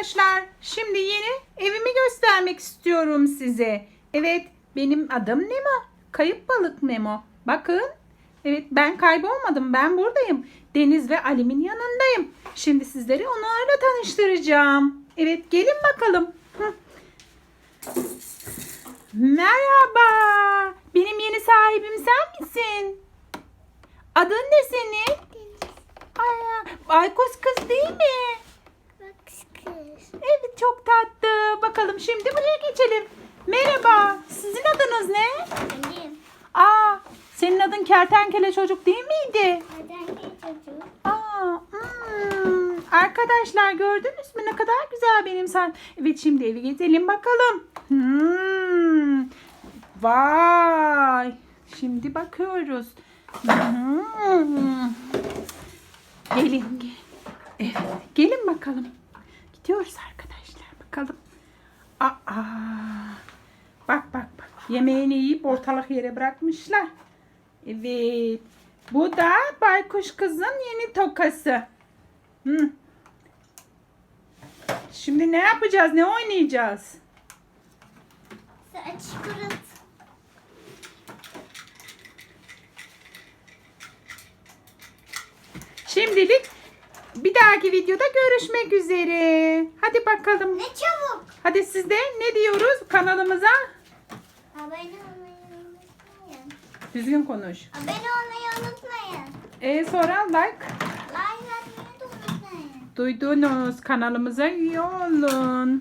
arkadaşlar. Şimdi yeni evimi göstermek istiyorum size. Evet, benim adım Nemo. Kayıp balık Memo. Bakın. Evet, ben kaybolmadım. Ben buradayım. Deniz ve Alim'in yanındayım. Şimdi sizleri onlarla tanıştıracağım. Evet, gelin bakalım. Hı. Merhaba. Benim yeni sahibim sen misin? Adın ne senin? Ay, Aykos kız değil mi? Bak kız. Evet çok şimdi buraya geçelim. Merhaba. Sizin adınız ne? Benim. Aa, senin adın kertenkele çocuk değil miydi? Bir çocuk? Aa, hmm. Arkadaşlar gördünüz mü ne kadar güzel benim sen. Evet şimdi evi gezelim bakalım. Hmm. Vay. Şimdi bakıyoruz. Hmm. Gelin. gel- Evet, gelin bakalım. Gidiyoruz arkadaşlar bakalım. Aa. Bak bak bak. Yemeğini yiyip ortalık yere bırakmışlar. Evet. Bu da baykuş kızın yeni tokası. Hı. Şimdi ne yapacağız? Ne oynayacağız? Saç kurut. Şimdilik bir dahaki videoda görüşmek üzere. Bakalım. Ne çabuk. Hadi siz de ne diyoruz kanalımıza? Abone olmayı unutmayın. Düzgün konuş. Abone olmayı unutmayın. E sonra like. Like atmayı da unutmayın. Duydunuz kanalımıza üye olun.